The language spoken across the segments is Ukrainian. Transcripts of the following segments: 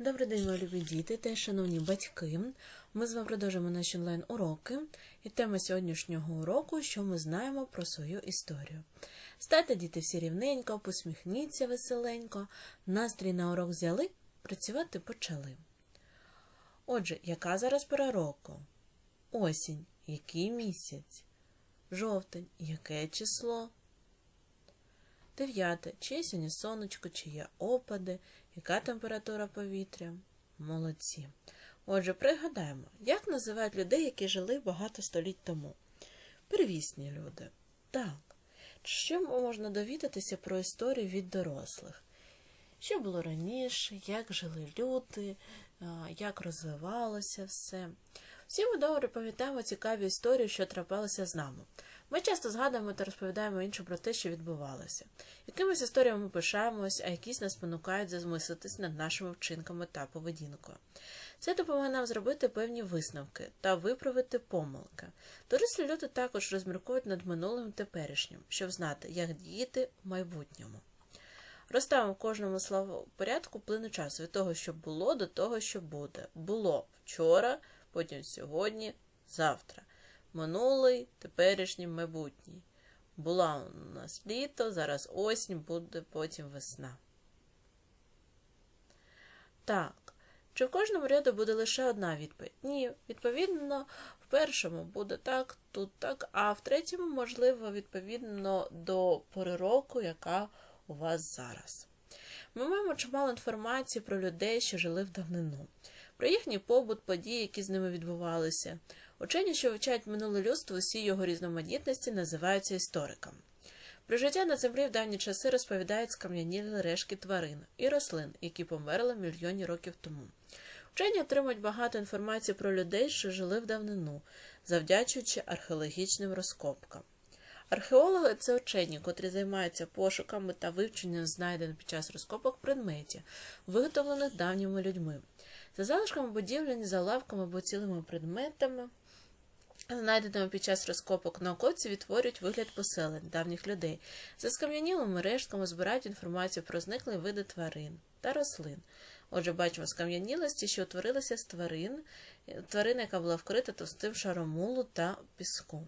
Добрий день, мої любі діти та шановні батьки. Ми з вами продовжуємо наші онлайн-уроки. І тема сьогоднішнього уроку, що ми знаємо про свою історію. Стайте, діти, всі рівненько, посміхніться веселенько, настрій на урок взяли, працювати почали. Отже, яка зараз пора року? Осінь. Який місяць? Жовтень. Яке число? Дев'яте. Чи є сьогодні сонечко, чи є опади, яка температура повітря? Молодці. Отже, пригадаємо, як називають людей, які жили багато століть тому? Первісні люди. Так. Що можна довідатися про історію від дорослих? Що було раніше, як жили люди, як розвивалося все. Всі ми добре пам'ятаємо цікаві історії, що трапилися з нами. Ми часто згадуємо та розповідаємо іншим про те, що відбувалося. Якимись історіями ми пишаємось, а якісь нас спонукають зазмислитись над нашими вчинками та поведінкою. Це допомагає нам зробити певні висновки та виправити помилки. Дорослі люди також розмірковують над минулим теперішнім, щоб знати, як діяти в майбутньому. Розставимо в кожному словопорядку плину часу від того, що було, до того, що буде. Було вчора, потім сьогодні, завтра. Минулий, теперішній, майбутній. Була у нас літо, зараз осінь, буде потім весна. Так. Чи в кожному ряду буде лише одна відповідь? Ні. Відповідно, в першому буде так, тут так, а в третьому, можливо, відповідно до пори року, яка у вас зараз. Ми маємо чимало інформації про людей, що жили в давнину, про їхній побут, події, які з ними відбувалися. Учені, що вивчають минуле людство, усі його різноманітності, називаються істориками. Про життя на землі в давні часи розповідають скам'янілі решки тварин і рослин, які померли мільйоні років тому. Вчені отримують багато інформації про людей, що жили в давнину, завдячуючи археологічним розкопкам. Археологи це учені, котрі займаються пошуками та вивченням знайдених під час розкопок предметів, виготовлених давніми людьми. За залишками будівлі, за лавками або цілими предметами, знайденими під час розкопок науковці відтворюють вигляд поселень давніх людей. За скам'янілими рештками збирають інформацію про зниклі види тварин та рослин. Отже, бачимо скам'янілості, що утворилися з тварин, тварина, яка була вкрита товстим шаром мулу та піску.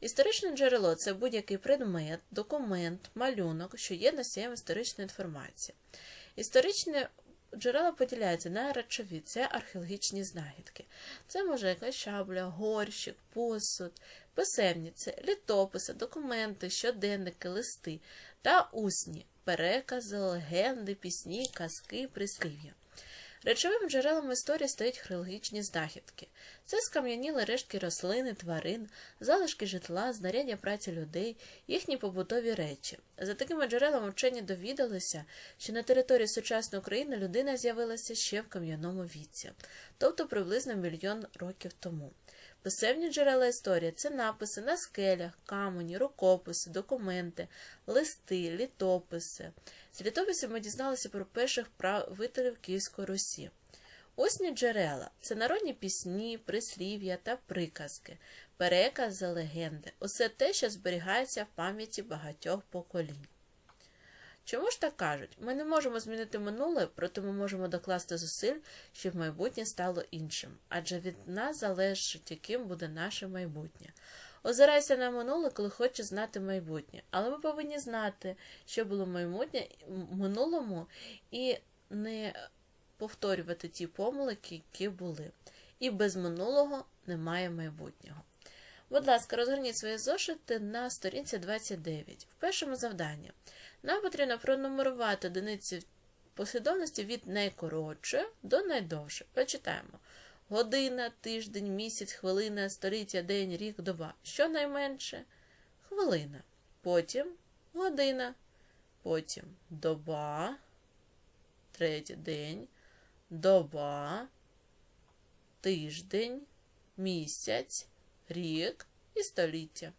Історичне джерело це будь-який предмет, документ, малюнок, що є носієм історичної інформації. Історичне джерела поділяються на речові, це археологічні знахідки. Це може якась шабля, горщик, посуд, писемні це літописи, документи, щоденники, листи та усні перекази, легенди, пісні, казки, прислів'я. Речовим джерелом історії стають хронологічні знахідки. Це скам'яніли рештки рослини, тварин, залишки житла, знаряддя праці людей, їхні побутові речі. За такими джерелами вчені довідалися, що на території сучасної України людина з'явилася ще в кам'яному віці, тобто приблизно мільйон років тому. Писемні джерела історії це написи на скелях, камені, рукописи, документи, листи, літописи. З літописів ми дізналися про перших правителів Київської Русі. Осні джерела це народні пісні, прислів'я та приказки, перекази, легенди усе те, що зберігається в пам'яті багатьох поколінь. Чому ж так кажуть? Ми не можемо змінити минуле, проте ми можемо докласти зусиль, щоб майбутнє стало іншим, адже від нас залежить, яким буде наше майбутнє. Озирайся на минуле, коли хочеш знати майбутнє, але ми повинні знати, що було в минулому, і не повторювати ті помилки, які були. І без минулого немає майбутнього. Будь ласка, розгорніть свої зошити на сторінці 29. В першому завданні. Нам потрібно пронумерувати одиниці послідовності від найкоротшої до найдовшої. Почитаємо. Година, тиждень, місяць, хвилина, століття, день, рік, доба. Що найменше? Хвилина. Потім година. Потім доба, третій день, доба, тиждень, місяць, рік і століття.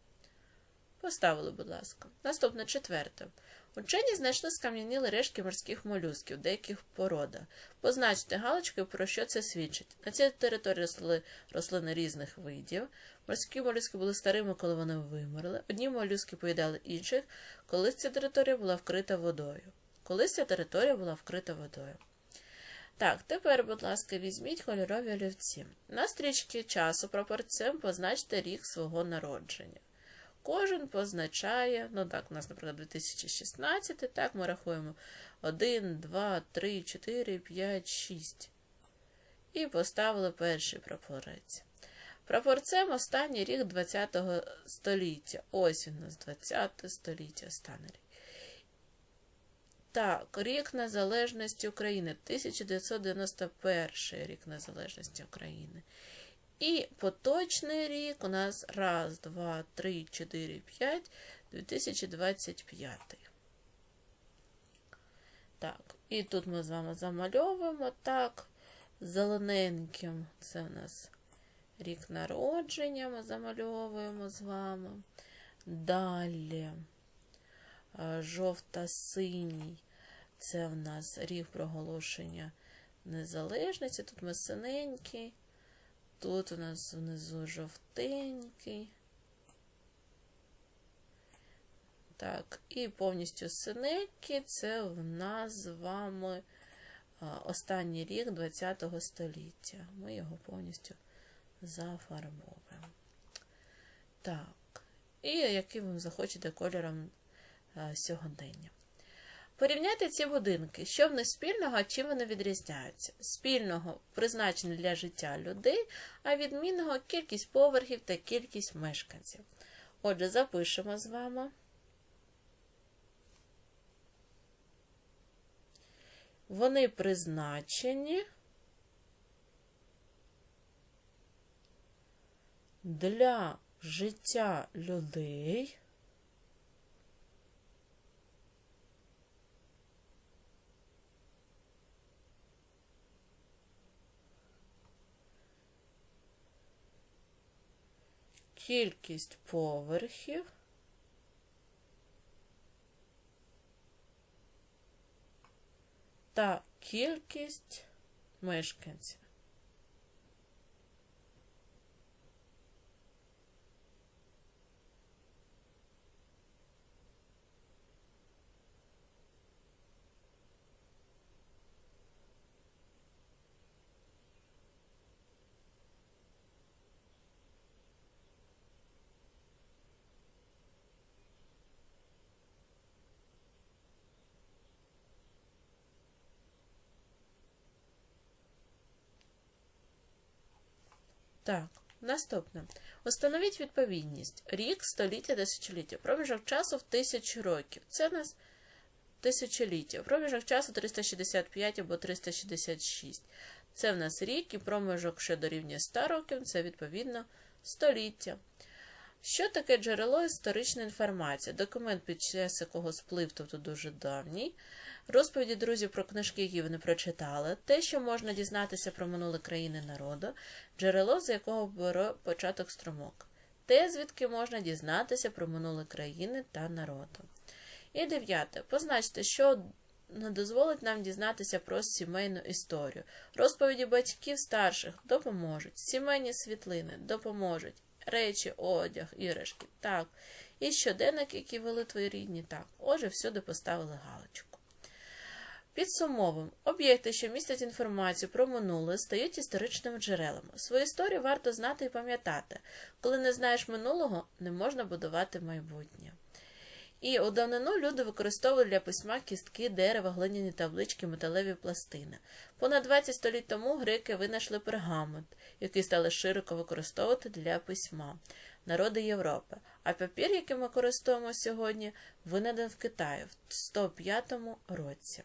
Поставили, будь ласка. Наступне четверте. Учені знайшли скам'янілі рештки морських молюсків, деяких породах. Позначте галочкою, про що це свідчить. На цій території росли рослини різних видів. Морські молюски були старими, коли вони вимерли. Одні молюски поїдали інших, колись ця територія була вкрита водою. Колись ця територія була вкрита водою. Так, тепер, будь ласка, візьміть кольорові олівці. На стрічці часу прапорцем позначте рік свого народження. Кожен позначає, ну так, у нас, наприклад, 2016, так, ми рахуємо 1, 2, 3, 4, 5, 6. І поставили перший прапорець. Прапорцем останній рік 20-го століття. Ось він у нас 20 століття стане рік. Так, рік Незалежності України, 1991 рік Незалежності України. І поточний рік у нас раз, два, три, чотири, п'ять, 2025. Так, і тут ми з вами замальовуємо так, зелененьким. Це у нас рік народження, ми замальовуємо з вами. Далі жовто-синій. Це в нас рік проголошення незалежності. Тут ми синенький, тут у нас внизу жовтенький. Так, і повністю синенький це в нас з вами останній рік ХХ століття. Ми його повністю зафарбовуємо. Так, і яким ви захочете кольором сьогодення. Порівняйте ці будинки, що в них спільного, а чим вони відрізняються. Спільного призначення для життя людей, а відмінного кількість поверхів та кількість мешканців. Отже, запишемо з вами. Вони призначені для життя людей. Кількість поверхів та кількість мешканців. Так, наступне. Установіть відповідність. Рік, століття, тисячоліття. Проміжок часу в тисячі років. Це у нас тисячоліття. Проміжок часу 365 або 366. Це в нас рік і проміжок, що дорівнює 100 років, це відповідно століття. Що таке джерело історичної інформації? Документ, під час якого сплив, тобто дуже давній. Розповіді друзів про книжки, які вони прочитали, те, що можна дізнатися про минуле країни народу, джерело, з якого бере початок струмок, те, звідки можна дізнатися про минуле країни та народу. І дев'яте. Позначте, що не дозволить нам дізнатися про сімейну історію. Розповіді батьків старших допоможуть, сімейні світлини допоможуть, речі, одяг, іграшки, так. І щоденник, які вели твої рідні, так. Отже, всюди поставили галочку. Підсумовим, об'єкти, що містять інформацію про минуле, стають історичними джерелами. Свою історію варто знати і пам'ятати. Коли не знаєш минулого, не можна будувати майбутнє. І у давнину люди використовували для письма кістки, дерева, глиняні таблички, металеві пластини. Понад 20 століть тому греки винайшли пергамент, який стали широко використовувати для письма, народи Європи. А папір, який ми користуємо сьогодні, винайден в Китаї в 105 році.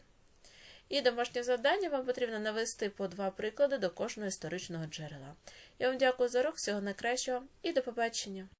І домашнє завдання вам потрібно навести по два приклади до кожного історичного джерела. Я вам дякую за урок, всього найкращого і до побачення!